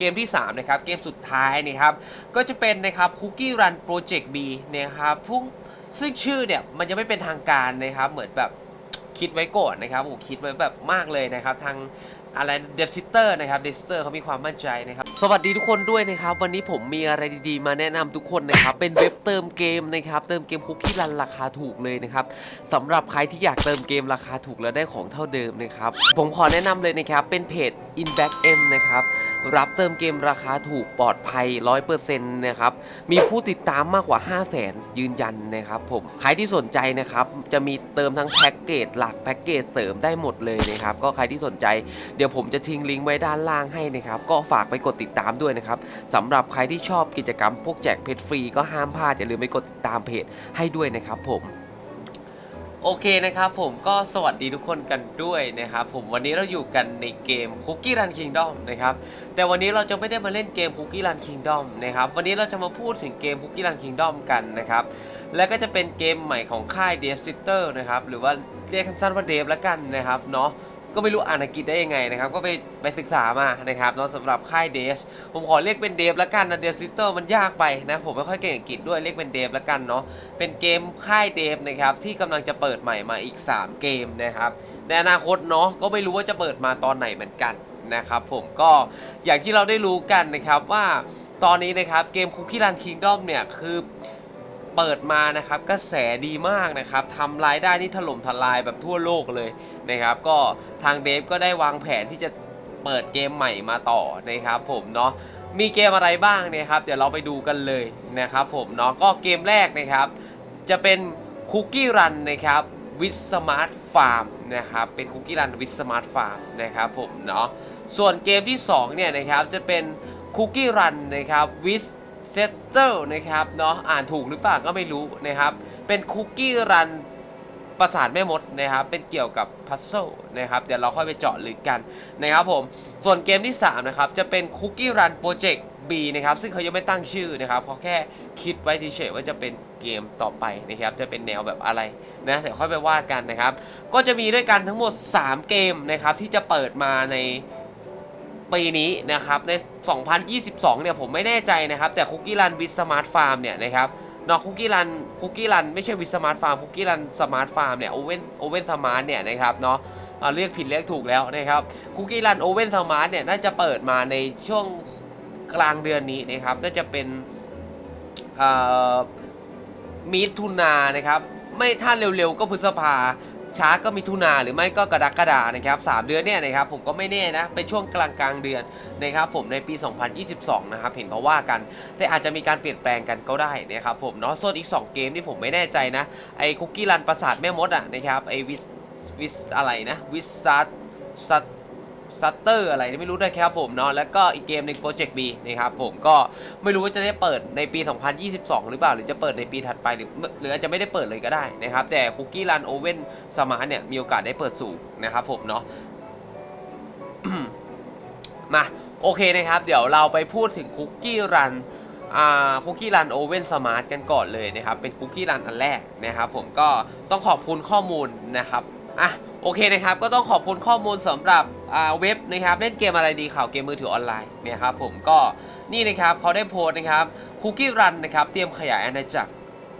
เกมที่ 3 นะครับ เกมสุดท้ายนะครับ ก็จะเป็นนะครับ Cookie Run Project B นะครับพุ่งซึ่งชื่อเนี่ย มันยังไม่เป็นทางการนะครับ เหมือนแบบคิดไว้ก่อนนะครับผมคิดไว้แบบมากเลยนะครับ ทาง อะไรเดฟซิเตอร์นะครับเดฟซิเตอร์เขามีความมั่นใจนะครับ สวัสดีทุกคนด้วยนะครับ วันนี้ผมมีอะไรดีๆ มาแนะนำทุกคนนะครับ เป็นเว็บเติมเกมนะครับ เติมเกมคุกกี้รันราคาถูกเลยนะครับสำหรับใครที่อยากเติมเกมราคาถูกแล้วได้ของเท่าเดิมนะครับ ผมขอแนะนำเลยนะครับ เป็นเพจ Inback M นะครับรับเติมเกมราคาถูกปลอดภัย 100%นะครับ มีผู้ติดตามมากกว่า 5 0 0แสนยืนยันนะครับผม ใครที่สนใจนะครับ จะมีเติมทั้งแพ็กเกจหลักแพ็กเกจเสริมได้หมดเลยนะครับ ก็ใครที่สนใจเดี๋ยวผมจะทิ้งลิงก์ไว้ด้านล่างให้นะครับ ก็ฝากไปกดติดตามด้วยนะครับสำหรับใครที่ชอบกิจกรรมพวกแจกเพชรฟรีก็ห้ามพลาดอย่าลืมไปกดติดตามเพจให้ด้วยนะครับผมโอเคนะครับผมก็สวัสดีทุกคนกันด้วยนะครับผมวันนี้เราอยู่กันในเกม Cookie Run Kingdom นะครับแต่วันนี้เราจะไม่ได้มาเล่นเกม Cookie Run Kingdom นะครับวันนี้เราจะมาพูดถึงเกม Cookie Run Kingdom กันนะครับและก็จะเป็นเกมใหม่ของค่าย Dev Sitter นะครับหรือว่าเรียกสั้นว่า Dev แล้วกันนะครับเนาะ ก็ไม่รู้อ่านอังกฤษได้ยังไงนะครับก็ไปไปศึกษามานะครับเนาะสำหรับค่าย Dev ผมขอเรียกเป็น Dev แล้วกันนะ Dev Sitter มันยากไปนะผมไม่ค่อยเก่งอังกฤษด้วยเรียกเป็น Dev แล้วกันเนาะเป็นเกมค่ายเดฟนะครับที่กำลังจะเปิดใหม่มาอีก 3 เกมนะครับในอนาคตเนาะก็ไม่รู้ว่าจะเปิดมาตอนไหนเหมือนกันนะครับผมก็อย่างที่เราได้รู้กันนะครับว่าตอนนี้นะครับเกม Cookie Run Kingdom เนี่ยคือ เปิดมานะครับกระแสดีมากนะครับทำรายได้นี่ถล่มทลายแบบทั่วโลกเลยนะครับ ก็ทางเดฟก็ได้วางแผนที่จะเปิดเกมใหม่มาต่อนะครับผมเนาะมีเกมอะไรบ้างเนี่ยครับ เดี๋ยวเราไปดูกันเลยนะครับผมเนาะก็เกมแรกนะครับ จะเป็นคุกกี้รันนะครับวิสมาร์ทฟาร์มนะครับเป็นคุกกี้รันวิสมาร์ทฟาร์มนะครับผมเนาะส่วนเกมที่2เนี่ยนะครับจะเป็นคุกกี้รันนะครับวิส เซตเตอร์นะครับเนาะอ่านถูกหรือเปล่าก็ไม่รู้นะครับ เป็นคุกกี้รันประสาทแม่มดนะครับ เป็นเกี่ยวกับพัซเซิลนะครับ เดี๋ยวเราค่อยไปเจาะลึกกันนะครับผม ส่วนเกมที่ 3 นะครับ จะเป็น Cookie Run Project B นะครับ ซึ่งเขายังไม่ตั้งชื่อนะครับเขาแค่คิดไว้เฉยๆว่าจะเป็นเกมต่อไปนะครับ จะเป็นแนวแบบอะไรนะ เดี๋ยวค่อยไปว่ากันนะครับ ก็จะมีด้วยกันทั้งหมด 3 เกมนะครับที่จะเปิดมาใน ปีนี้นะครับใน 2022 เนี่ยผมไม่แน่ใจนะครับ แต่ Cookie Run with Smart Farm เนี่ยนะครับเนาะคุกกี้รันคุกกี้รันไม่ใช่วิสมาร์ทฟาร์มคุกกี้รันสมาร์ทฟาร์มเนี่ยโอเว่นโอเว่นสมาร์ทเนี่ยนะครับเนาะอ่าเรียกผิดเรียกถูกแล้วนะครับคุกกี้รันโอเว่นสมาร์ทเนี่ยน่าจะเปิดมาในช่วงกลางเดือนนี้นะครับน่าจะเป็นมิถุนานะครับไม่ถ้าเร็วๆก็พฤษภา ช้าก็มีทุนาหรือไม่ก็กรกฎานะครับสามเดือนเนี่ยนะครับผมก็ไม่แน่นะเป็นช่วงกลางกลางเดือนนะครับผมในปี 2022 นะครับเห็นเขาว่ากัน แต่อาจจะมีการเปลี่ยนแปลงกันก็ได้นะครับผมเนาะส่วนอีก 2 เกมที่ผมไม่แน่ใจนะไอ้คุกกี้รันประสาทแม่มดอะนะครับไอ้วิสวิสอะไรนะวิสซัตซัต ซัตเตอร์อะไรไม่รู้ด้วยครับผมเนาะแล้วก็อีกเกมหนึ่งโปรเจกต์บีนะครับผมก็ไม่รู้ว่าจะได้เปิดในปี 2022 หรือเปล่า หรือจะเปิดในปีถัดไปหรือหรืออาจจะไม่ได้เปิดเลยก็ได้นะครับแต่คุกกี้รันโอเว่นสมาร์ทเนี่ยมีโอกาสได้เปิดสูงนะครับผมเนาะมาโอเคนะครับ เดี๋ยวเราไปพูดถึงคุกกี้รันคุกกี้รันโอเว่นสมาร์ทกันก่อนเลยนะครับ เป็นคุกกี้รันอันแรกนะครับ ผมก็ต้องขอบคุณข้อมูลนะครับอะ โอเคนะครับ ก็ต้องขอบคุณข้อมูลสำหรับเว็บนะครับ เล่นเกมอะไรดีข่าวเกมมือถือออนไลน์เนี่ยครับผมก็นี่นะครับเขาได้โพสต์นะครับคุกกี้รันนะครับ เตรียมขยายอาณาจักร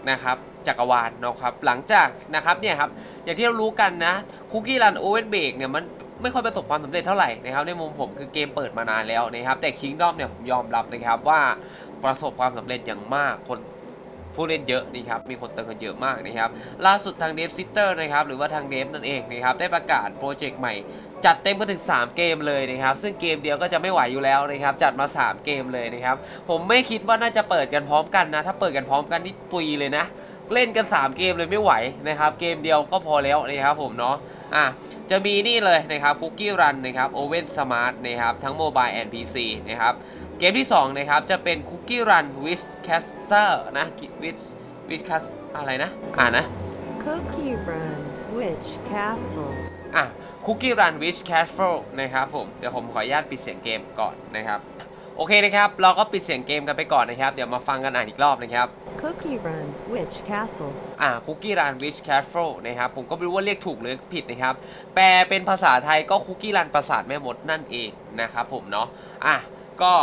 นะครับจักรวาลนะครับ หลังจากนะครับเนี่ยครับอย่างที่เรารู้กันนะคุกกี้รันโอเวนเบรกเนี่ยมันไม่ค่อยประสบความสำเร็จเท่าไหร่นะครับในมุมผมคือเกมเปิดมานานแล้วนะครับแต่ Kingdom เนี่ยผมยอมรับนะครับว่าประสบความสำเร็จอย่างมากคน ผู้เล่นเยอะนะครับมีคนเติมกันเยอะมากนะครับล่าสุดทาง Dev Sitter นะครับหรือว่าทาง Dev นั่นเองนะครับได้ประกาศโปรเจกต์ใหม่จัดเต็มกันถึง 3 เกมเลยนะครับ ซึ่งเกมเดียวก็จะไม่ไหวอยู่แล้วนะครับ จัดมา 3 เกมเลยนะครับ ผมไม่คิดว่าน่าจะเปิดกันพร้อมกันนะ ถ้าเปิดกันพร้อมกันนี่ตุยเลยนะ เล่นกัน 3 เกมเลยไม่ไหวนะครับ เกมเดียวก็พอแล้วนะครับผมเนาะ อะ จะมีนี่เลยนะครับ Cookie Run นะครับ Oven Smart นะครับ ทั้ง Mobile and PC นะครับ เกมที่ 2 นะครับ จะเป็น Cookie Run with Caster นะ with with Cast อะไรนะ อ่านนะ Cookie Run Witch Castle อะ Cookie Run with Castle นะครับผม เดี๋ยวผมขออนุญาตปิดเสียงเกมก่อนนะครับ โอเคนะครับ เราก็ปิดเสียงเกมกันไปก่อนนะครับ เดี๋ยวมาฟังกันอ่านอีกรอบนะครับ Cookie Run Witch Castle อ่าคุกกี้รันวิชแคสโฟนะครับ ผมก็ไม่รู้ว่าเรียกถูกหรือผิดนะครับ แปลเป็นภาษาไทยก็คุกกี้รันประสาทแม่มดนั่นเองนะครับผมเนาะ อะ ก็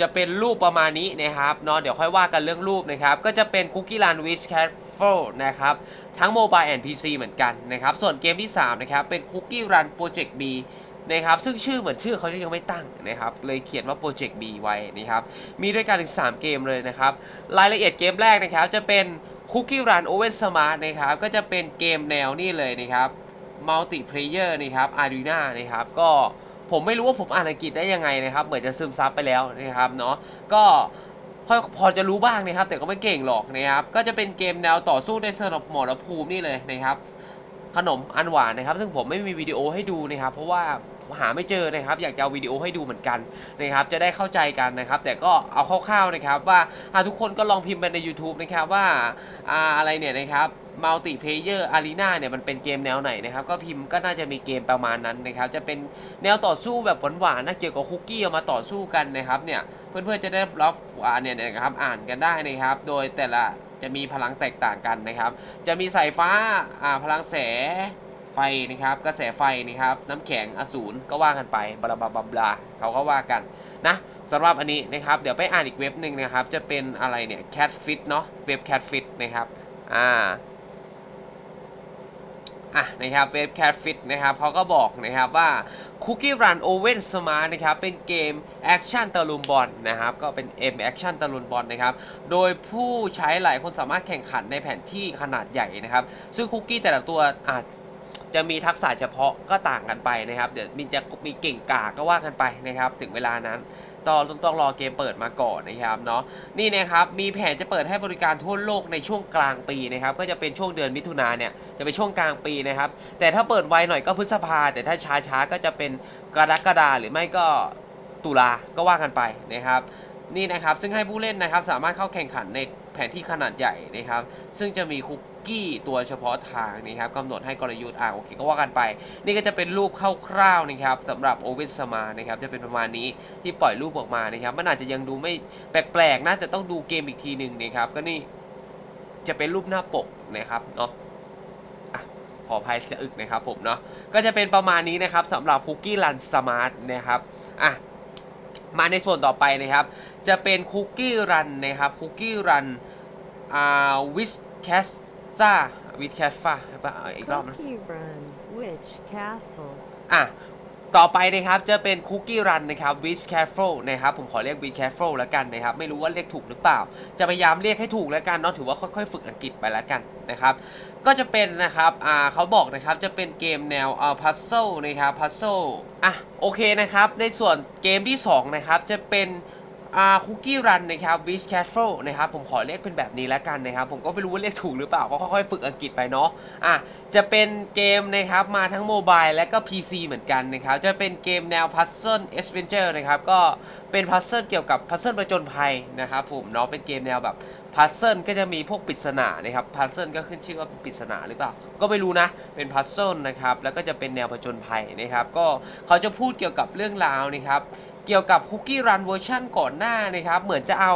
จะเป็นรูปประมาณนี้นะครับเนาะเดี๋ยวค่อยว่ากันเรื่องรูปนะครับ ก็จะเป็น Cookie Run with Careful นะครับ ทั้ง Mobile and PC เหมือนกันนะครับ ส่วนเกมที่ 3 นะครับ เป็น Cookie Run Project B นะครับซึ่งชื่อเหมือนชื่อเขายังไม่ตั้งนะครับเลยเขียนว่า Project B ไว้นะครับมีด้วยกันถึง 3 เกมเลยนะครับรายละเอียดเกมแรกนะครับจะเป็น Cookie Run Oven Smart นะครับก็จะเป็นเกมแนวนี่เลยนะครับ Multiplayer นะครับ Arena นะครับก็ ผมไม่รู้ว่าผมอ่านอังกฤษได้ยังไงนะครับ เหมือนจะซึมซับไปแล้วนะครับเนาะก็พอพอจะรู้บ้างนะครับ แต่ก็ไม่เก่งหรอกนะครับ ก็จะเป็นเกมแนวต่อสู้ในสนับหมอภูมินี่เลยนะครับ ขนมอันหวานนะครับ ซึ่งผมไม่มีวิดีโอให้ดูนะครับ เพราะว่า หาไม่เจอนะครับ อยากจะเอาวิดีโอให้ดูเหมือนกันนะครับ จะได้เข้าใจกันนะครับ แต่ก็เอาคร่าวๆนะครับว่าทุกคนก็ลองพิมพ์ไปใน YouTube นะครับว่าอะไรเนี่ยนะครับ Multiplayer Arena เนี่ยมันเป็นเกมแนวไหนนะครับ ก็พิมพ์ก็น่าจะมีเกมประมาณนั้นนะครับ จะเป็นแนวต่อสู้แบบหวานๆนะเกี่ยวกับคุกกี้เอามาต่อสู้กันนะครับเนี่ยเพื่อนๆจะได้รับอ่าเนี่ยนะครับอ่านกันได้นะครับ โดยแต่ละจะมีพลังแตกต่างกันนะครับ จะมีสายฟ้าอ่าพลังแส ไฟนะครับ กระแสไฟนะครับ น้ำแข็งอสูรก็ว่ากันไปบลาบลาบลาบลาเขาก็ว่ากันนะสำหรับอันนี้นะครับ เดี๋ยวไปอ่านอีกเว็บหนึ่งนะครับ จะเป็นอะไรเนี่ย Catfit เนาะเว็บ Catfit นะครับอ่าอะนะครับเว็บ Catfit นะครับเขาก็บอกนะครับว่า Cookie Run Oven Smart นะครับเป็นเกมแอคชั่นตะลุมบอลนะครับก็เป็น M Action ตะลุมบอลนะครับโดยผู้ใช้หลายคนสามารถแข่งขันในแผนที่ขนาดใหญ่นะครับ ซึ่งคุกกี้แต่ละตัวอาจ จะมีทักษะเฉพาะก็ต่างกันไปนะครับ เดี๋ยวมีจะมีเก่งกาก็ว่ากันไปนะครับ ถึงเวลานั้นต้องต้องต้องรอเกมเปิดมาก่อนนะครับเนาะนี่นะครับมีแผนจะเปิดให้บริการทั่วโลกในช่วงกลางปีนะครับก็จะเป็นช่วงเดือนมิถุนาเนี่ยจะเป็นช่วงกลางปีนะครับแต่ถ้าเปิดไวหน่อยก็พฤษภา แต่ถ้าช้าช้าก็จะเป็นกรกฎาหรือไม่ก็ตุลาก็ว่ากันไปนะครับนี่นะครับซึ่งให้ผู้เล่นนะครับสามารถเข้าแข่งขันในแผนที่ขนาดใหญ่นะครับ ซึ่งจะมีคุก กี้ตัวเฉพาะทางนะครับกำหนดให้กลยุทธ์อ่าโอเคก็ว่ากันไป นี่ก็จะเป็นรูปคร่าวๆนะครับสำหรับโอเว s สมานะครับจะเป็นประมาณนี้ที่ปล่อยรูปออกมานะครับมันอาจจะยังดูไม่แปลกๆนะแต่ต้องดูเกมอีกทีหนึ่งนะครับก็นี่จะเป็นรูปหน้าปกนะครับเนาะขออภัยจะอึกนะครับผมเนาะก็จะเป็นประมาณนี้นะครับสำหรับ Cookie Run Smart นะครับอะมาในส่วนต่อไปนะครับ จะเป็น Cookie Run นะครับ Cookie Run อ่า with c a s t a with c a s t a อีกรอบนะ Cookie Run, Witch Castle. อะ ต่อไปนะครับจะเป็นคุกกี้รันนะครับ with careful นะครับผมขอเรียก with careful แล้วกันนะครับ ไม่รู้ว่าเรียกถูกหรือเปล่า จะพยายามเรียกให้ถูกแล้วกันเนาะถือว่าค่อยๆ ฝึกอังกฤษไปแล้วกันนะครับ ก็จะเป็นนะครับอ่าเขาบอกนะครับจะเป็นเกมแนวอ่า puzzle นะครับ puzzle อะโอเคนะครับ ในส่วนเกมที่ 2 นะครับจะเป็นอ่า คุกกี้รันนะครับ with careful นะครับผมขอเรียกเป็นแบบนี้แล้วกันนะครับ ผมก็ไม่รู้ว่าเรียกถูกหรือเปล่า ก็ค่อยๆฝึกอังกฤษไปเนาะอะจะเป็นเกมนะครับมาทั้งโมบายและก็ PC เหมือนกันนะครับ จะเป็นเกมแนว Puzzle Adventure นะครับ ก็เป็นพัซเซิลเกี่ยวกับพัซเซิลประจนภัยนะครับผมเนาะเป็นเกมแนวแบบพัซเซิลก็จะมีพวกปริศนานะครับพัซเซิลก็ขึ้นชื่อว่าปริศนาหรือเปล่า ก็ไม่รู้นะ เป็นพัซเซิลนะครับ แล้วก็จะเป็นแนวผจญภัยนะครับ ก็เขาจะพูดเกี่ยวกับเรื่องราวนะครับ กี่ยวกับคุกกี้รันเวอร์ชันก่อนหน้านะครับเหมือนจะเอา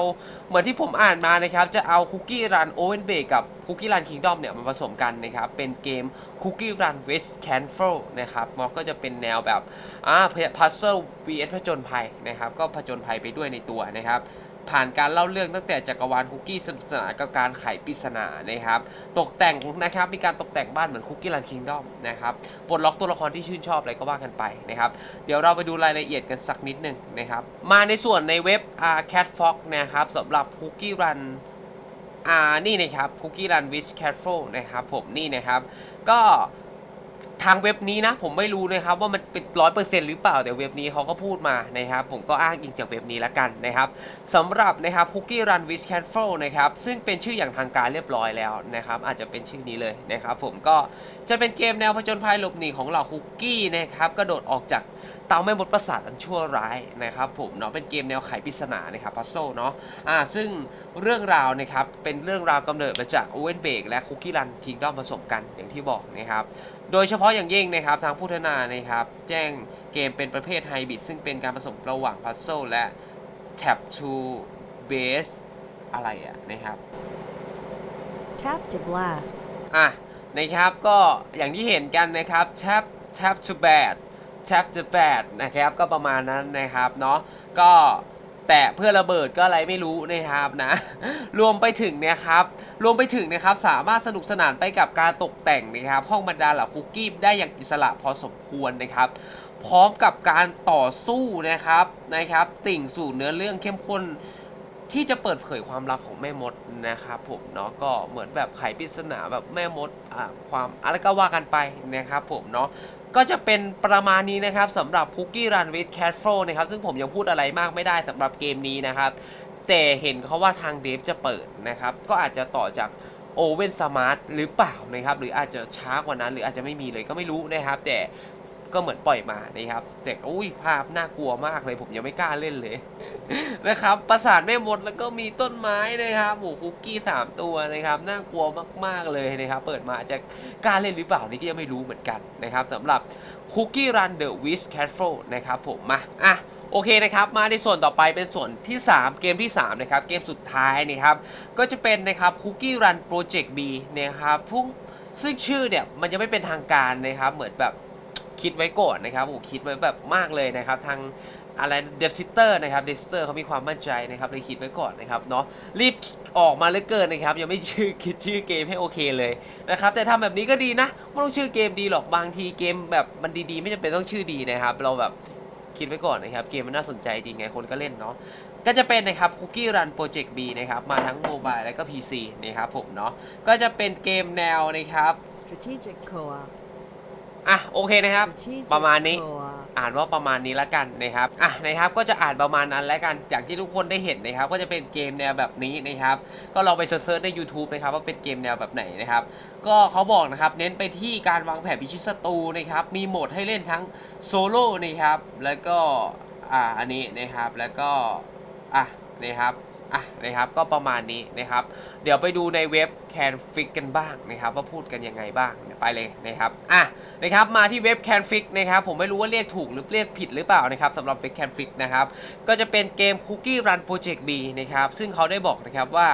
เหมือนที่ผมอ่านมานะครับจะเอาคุกกี้รันโอเวนเบกับคุกกี้รันคิงดอมเนี่ยมาผสมกันนะครับเป็นเกมคุกกี้รันเวสแคนเฟลนะครับมอกก็จะเป็นแนวแบบอ่าพัซเซิล vs ผจญภัยนะครับก็ผจญภัยไปด้วยในตัวนะครับ ผ่านการเล่าเรื่องตั้งแต่จักรวาลคุกกี้สนุกสนานกับการไขปริศนานะครับ ตกแต่งนะครับมีการตกแต่งบ้านเหมือนคุกกี้รันคิงดอมนะครับปลดล็อกตัวละครที่ชื่นชอบอะไรก็ว่ากันไปนะครับ เดี๋ยวเราไปดูรายละเอียดกันสักนิดหนึ่งนะครับ มาในส่วนในเว็บอ่า Catfox นะครับสำหรับ Cookie Run อ่านี่นะครับ Cookie Run with Catful นะครับผมนี่นะครับ ก็ ทางเว็บนี้นะผมไม่รู้นะครับว่ามันเป็นร้อยเปอร์เซ็นต์หรือเปล่าแต่เว็บนี้เขาก็พูดมานะครับผมก็อ้างอิงจากเว็บนี้ละกันนะครับสำหรับนะครับ Cookie Run with Catful นะครับซึ่งเป็นชื่ออย่างทางการเรียบร้อยแล้วนะครับอาจจะเป็นชื่อนี้เลยนะครับผมก็จะเป็นเกมแนวผจญภัยหลบหนีของเหล่าคุกกี้นะครับกระโดดออกจากเตาแม่มดประสาทอันชั่วร้ายนะครับผมเนาะเป็นเกมแนวไขปริศนานะครับพัซโซเนาะอ่าซึ่งเรื่องราวนะครับเป็นเรื่องราวกำเนิดมาจากโอเวนเบกและคุกกี้รันคิงดอมผสมกันอย่างที่บอกนะครับ โดยเฉพาะอย่างยิ่งนะครับทางผู้พัฒนานะครับแจ้งเกมเป็นประเภทไฮบริดซึ่งเป็นการผสมระหว่างพัซโซและ Tap to Base อะไรอะนะครับ Tap to Blast. อะนะครับก็อย่างที่เห็นกันนะครับ tap tap to bad tap to bad นะครับก็ประมาณนั้นนะครับเนาะก็ แต่เพื่อระเบิดก็อะไรไม่รู้นะครับนะ รวมไปถึงเนะครับ รวมไปถึงนะครับสามารถสนุกสนานไปกับการตกแต่งนะครับ ห้องบรรดาเหล่าคุกกี้ได้อย่างอิสระพอสมควรนะครับ พร้อมกับการต่อสู้นะครับนะครับ ติ่งสู่เนื้อเรื่องเข้มข้นที่จะเปิดเผยความลับของแม่มดนะครับผมเนาะก็เหมือนแบบไขปริศนาแบบแม่มดความอะไรก็ว่ากันไปนะครับผมเนาะ ก็จะเป็นประมาณนี้นะครับสำหรับ Cookie Run with Cat f l o นะครับซึ่งผมยังพูดอะไรมากไม่ได้สำหรับเกมนี้นะครับ แต่เห็นเขาว่าทางเดฟจะเปิดนะครับ ก็อาจจะต่อจากโอเว่นสมาร์ทหรือเปล่านะครับ หรืออาจจะช้ากว่านั้น หรืออาจจะไม่มีเลยก็ไม่รู้นะครับ แต่ก็เหมือนปล่อยมานะครับ แต่อุ้ยภาพน่ากลัวมากเลยผมยังไม่กล้าเล่นเลย นะครับประสาทแม่มดแล้วก็มีต้นไม้นะครับหมูคุกกี้สามตัวนะครับน่ากลัวมาก ๆ เลยนะครับ เปิดมาจะกล้าเล่นหรือเปล่านี่ก็ยังไม่รู้เหมือนกันนะครับสำหรับ Cookie Run the Wish Castle นะครับผมมาอะโอเคนะครับ มาในส่วนต่อไปเป็นส่วนที่ 3 เกมที่ 3 นะครับ เกมสุดท้ายนะครับ ก็จะเป็นนะครับ Cookie Run Project B นะครับพุ่งซึ่งชื่อเนี่ย มันยังไม่เป็นทางการนะครับ เหมือนแบบคิดไว้ก่อนนะครับผมคิดไว้แบบมากเลยนะครับ ทาง อะไรเดฟซิเตอร์นะครับเดฟซิเตอร์เขามีความมั่นใจนะครับเลยคิดไว้ก่อนนะครับเนาะรีบออกมาเหลือเกินนะครับยังไม่ชื่อคิดชื่อเกมให้โอเคเลยนะครับแต่ทำแบบนี้ก็ดีนะไม่ต้องชื่อเกมดีหรอกบางทีเกมแบบมันดีๆ ไม่จำเป็นต้องชื่อดีนะครับเราแบบคิดไว้ก่อนนะครับเกมมันน่าสนใจจริงไงคนก็เล่นเนาะก็จะเป็นนะครับ Cookie Run Project B นะครับมาทั้งโมบายและก็ PC นะครับผมเนาะก็จะเป็นเกมแนวนะครับ Strategic co-op. อะโอเคนะครับ Strategic ประมาณนี้ co-op. อ่านว่าประมาณนี้ละกันนะครับอะนะครับก็จะอ่านประมาณนั้นล้วกันจากที่ทุกคนได้เห็นนะครับ ก็จะเป็นเกมแนวแบบนี้นะครับ ก็ลองไปเซิร์ชใน YouTube นะครับว่าเป็นเกมแนวแบบไหนนะครับ ก็เขาบอกนะครับเน้นไปที่การวางแผนพิชิตศัตรูนะครับมีโหมดให้เล่นทั้งโซโล่นะครับแล้วก็อ่าอันนี้นะครับแล้วก็อะนะครับ อะนะครับก็ประมาณนี้นะครับ เดี๋ยวไปดูในเว็บ Can Fix กันบ้างนะครับ ว่าพูดกันยังไงบ้างไปเลยนะครับอะนะครับมาที่เว็บ Can Fix นะครับผมไม่รู้ว่าเรียกถูกหรือเรียกผิดหรือเปล่านะครับสำหรับเว็บ Can Fix นะครับก็จะเป็นเกม Cookie Run Project B นะครับซึ่งเขาได้บอกนะครับว่า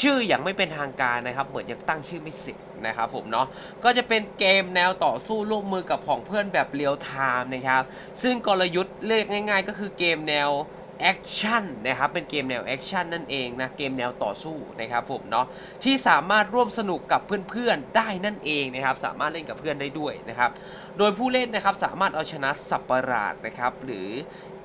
ชื่อยังไม่เป็นทางการนะครับเหมือนยังตั้งชื่อไม่เสร็จนะครับผมเนาะก็จะเป็นเกมแนวต่อสู้ร่วมมือกับของเพื่อนแบบเรียลไทม์นะครับซึ่งกลยุทธ์เรียกง่าย ๆ ก็คือเกมแนว แอคชั่นนะครับเป็นเกมแนวแอคชั่นนั่นเองนะเกมแนวต่อสู้นะครับผมเนาะที่สามารถร่วมสนุกกับเพื่อนๆได้นั่นเองนะครับสามารถเล่นกับเพื่อนได้ด้วยนะครับโดยผู้เล่นนะครับสามารถเอาชนะสัตว์ประหลาดนะครับหรือ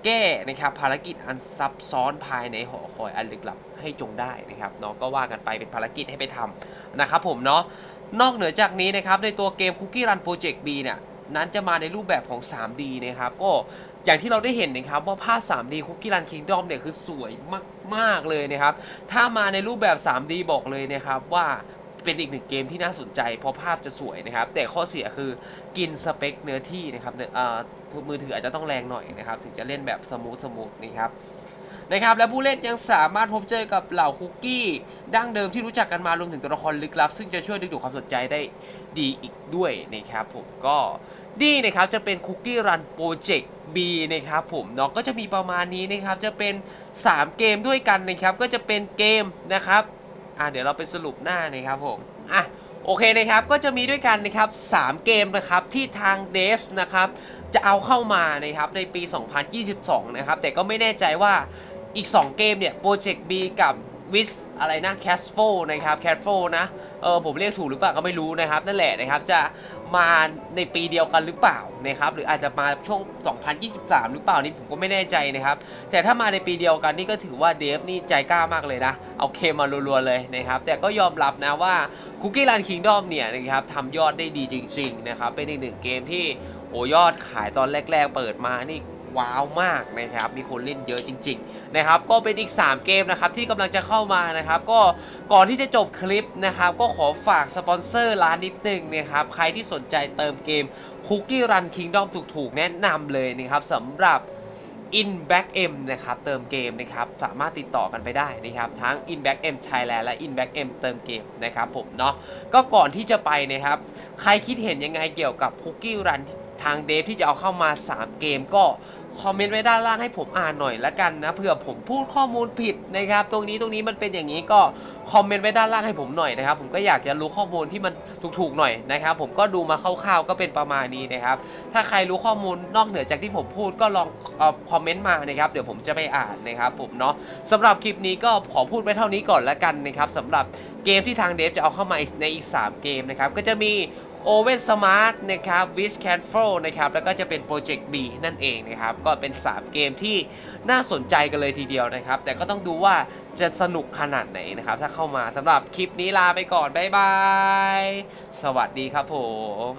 แก้นะครับภารกิจอันซับซ้อนภายในหอคอยอันลึกลับให้จงได้นะครับเนาะก็ว่ากันไปเป็นภารกิจให้ไปทำนะครับผมเนาะนอกเหนือจากนี้นะครับในตัวเกม Cookie Run Project B เนี่ยนั้นจะมาในรูปแบบของ 3D นะครับก็ อย่างที่เราได้เห็นนะครับว่าภาพ 3D Cookie Run Kingdom เนี่ยคือสวยมากๆเลยนะครับ ถ้ามาในรูปแบบ 3D บอกเลยนะครับว่าเป็นอีกหนึ่งเกมที่น่าสนใจเพราะภาพจะสวยนะครับ แต่ข้อเสียคือกินสเปคเนื้อที่นะครับเอ่อมือถืออาจจะต้องแรงหน่อยนะครับ ถึงจะเล่นแบบสมูทสมูทนะครับนะครับและผู้เล่นยังสามารถพบเจอกับเหล่าคุกกี้ดั้งเดิมที่รู้จักกันมารวมถึงตัวละครลึกลับ ซึ่งจะช่วยดึงดูดความสนใจได้ดีอีกด้วยนะครับผมก็ นี่นะครับจะเป็น Cookie Run Project B นะครับผมเนาะก็จะมีประมาณนี้นะครับจะเป็น 3 เกมด้วยกันนะครับก็จะเป็นเกมนะครับอะเดี๋ยวเราไปสรุปหน้านะครับผมอะโอเคนะครับก็จะมีด้วยกันนะครับ 3 เกมนะครับที่ทาง d e v นะครับจะเอาเข้ามานะครับในปี 2022 นะครับแต่ก็ไม่แน่ใจว่าอีก 2 เกมเนี่ย Project B กับ w i s อะไรนะ c a s f o นะครับ c a s f o นะเออผมเรียกถูกหรือเปล่าก็ไม่รู้นะครับนั่นแหละนะครับจะมาในปีเดียวกันหรือเปล่านะครับหรืออาจจะมาช่วง 2023 หรือเปล่านี่ผมก็ไม่แน่ใจนะครับ แต่ถ้ามาในปีเดียวกันนี่ก็ถือว่าเดฟนี่ใจกล้ามากเลยนะ เอาเคมารัวๆเลยนะครับ แต่ก็ยอมรับนะว่า Cookie Run Kingdom เนี่ยนะครับทำยอดได้ดีจริง ๆ นะครับ เป็นอีกหนึ่งเกมที่โอ้ยอดขายตอนแรก ๆ เปิดมานี่ ว้าวมากนะครับ มีคนเล่นเยอะจริง ๆ นะครับ ก็เป็นอีก 3 เกมนะครับ ที่กำลังจะเข้ามานะครับ ก็ก่อนที่จะจบคลิปนะครับ ก็ขอฝากสปอนเซอร์ร้านนิดนึงนะครับ ใครที่สนใจเติมเกม Cookie Run Kingdom ถูกๆ แนะนำเลยนะครับสำหรับ In Back M นะครับเติมเกมนะครับสามารถติดต่อกันไปได้นะครับทั้ง In Back M Thailand และ In Back M เติมเกมนะครับผมเนาะก็ก่อนที่จะไปนะครับ ใครคิดเห็นยังไงเกี่ยวกับ Cookie Run ทางเดฟที่จะเอาเข้ามา 3 เกมก็ คอมเมนต์ไว้ด้านล่างให้ผมอ่านหน่อยละกันนะเผื่อผมพูดข้อมูลผิดนะครับ ตรงนี้ตรงนี้มันเป็นอย่างนี้ก็คอมเมนต์ไว้ด้านล่างให้ผมหน่อยนะครับ ผมก็อยากจะรู้ข้อมูลที่มันถูกๆหน่อยนะครับ ผมก็ดูมาคร่าวๆก็เป็นประมาณนี้นะครับ ถ้าใครรู้ข้อมูลนอกเหนือจากที่ผมพูดก็ลองอคอมเมนต์มานะครับ เดี๋ยวผมจะไปอ่านนะครับผมเนาะสำหรับคลิปนี้ก็ขอพูดไว้เท่านี้ก่อนละกันนะครับสำหรับเกมที่ทางเดฟจะเอาเข้ามาในอีก 3 เกมนะครับก็จะมี o v e n Smart นะครับ w i s c a n f o นะครับแล้วก็จะเป็นโปรเจกต์ B นั่นเองนะครับก็เป็น 3 เกมที่น่าสนใจกันเลยทีเดียวนะครับ แต่ก็ต้องดูว่าจะสนุกขนาดไหนนะครับ ถ้าเข้ามาสำหรับคลิปนี้ลาไปก่อน บ๊ายบาย สวัสดีครับผม